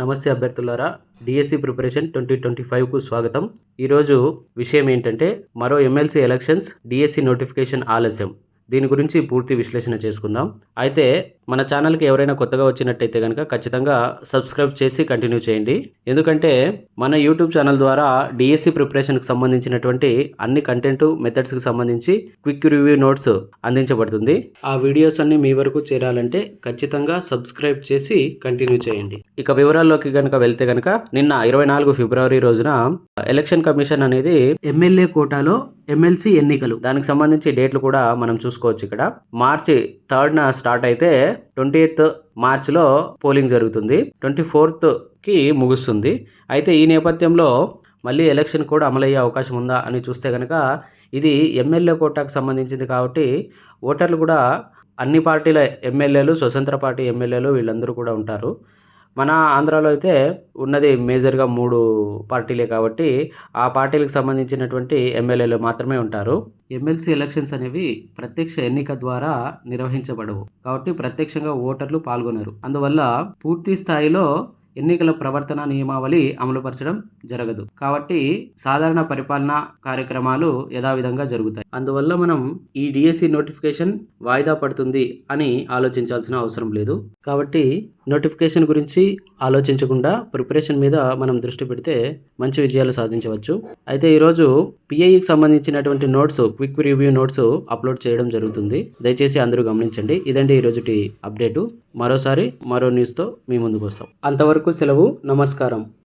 నమస్తే అభ్యర్థులారా DSC preparation twenty twenty ఫైవ్కు స్వాగతం. ఈరోజు విషయం ఏంటంటే మరో ఎమ్మెల్సీ ఎలక్షన్స్ డిఎస్సి నోటిఫికేషన్ ఆలస్యం. దీని గురించి పూర్తి విశ్లేషణ చేసుకుందాం. అయితే మన ఛానల్కి ఎవరైనా కొత్తగా వచ్చినట్టయితే కనుక ఖచ్చితంగా సబ్స్క్రైబ్ చేసి కంటిన్యూ చేయండి. ఎందుకంటే మన యూట్యూబ్ ఛానల్ ద్వారా డిఎస్సి ప్రిపరేషన్కి సంబంధించినటువంటి అన్ని కంటెంట్ మెథడ్స్కి సంబంధించి క్విక్ రివ్యూ నోట్స్ అందించబడుతుంది. ఆ వీడియోస్ అన్ని మీ వరకు చేరాలంటే ఖచ్చితంగా సబ్స్క్రైబ్ చేసి కంటిన్యూ చేయండి. ఇక వివరాల్లోకి కనుక వెళ్తే కనుక నిన్న ఇరవై నాలుగు ఫిబ్రవరి రోజున ఎలక్షన్ కమిషన్ అనేది ఎమ్మెల్యే కోటాలో ఎమ్మెల్సీ ఎన్నికలు. దానికి సంబంధించి డేట్లు కూడా మనం చూసుకోవచ్చు ఇక్కడ. మార్చి థర్డ్న స్టార్ట్ అయితే ట్వంటీ ఎయిత్ మార్చ్లో పోలింగ్ జరుగుతుంది. ట్వంటీ ఫోర్త్కి ముగుస్తుంది. అయితే ఈ నేపథ్యంలో మళ్ళీ ఎలక్షన్ కూడా అమలయ్యే అవకాశం ఉందా అని చూస్తే కనుక ఇది ఎమ్మెల్యే కోటాకు సంబంధించింది కాబట్టి ఓటర్లు కూడా అన్ని పార్టీల ఎమ్మెల్యేలు స్వతంత్ర పార్టీ ఎమ్మెల్యేలు వీళ్ళందరూ కూడా ఉంటారు. మన ఆంధ్రాలో అయితే ఉన్నది మేజర్గా మూడు పార్టీలే కాబట్టి ఆ పార్టీలకు సంబంధించినటువంటి ఎమ్మెల్యేలు మాత్రమే ఉంటారు. ఎమ్మెల్సీ ఎలక్షన్స్ అనేవి ప్రత్యక్ష ఎన్నిక ద్వారా నిర్వహించబడవు. కాబట్టి ప్రత్యక్షంగా ఓటర్లు పాల్గొనరు. అందువల్ల పూర్తి స్థాయిలో ఎన్నికల ప్రవర్తన నియమావళి అమలుపరచడం జరగదు. కాబట్టి సాధారణ పరిపాలన కార్యక్రమాలు యథావిధంగా జరుగుతాయి. అందువల్ల మనం ఈ డిఎస్సి నోటిఫికేషన్ వాయిదా పడుతుంది అని ఆలోచించాల్సిన అవసరం లేదు. కాబట్టి నోటిఫికేషన్ గురించి ఆలోచించకుండా ప్రిపరేషన్ మీద మనం దృష్టి పెడితే మంచి విజయాలు సాధించవచ్చు. అయితే ఈరోజు పిఐకి సంబంధించినటువంటి notes quick review notes upload చేయడం జరుగుతుంది. దయచేసి అందరూ గమనించండి. ఇదండి ఈరోజుటి అప్డేటు. మరోసారి మరో న్యూస్తో మీ ముందుకు వస్తాం. అంతవరకు సెలవు. నమస్కారం.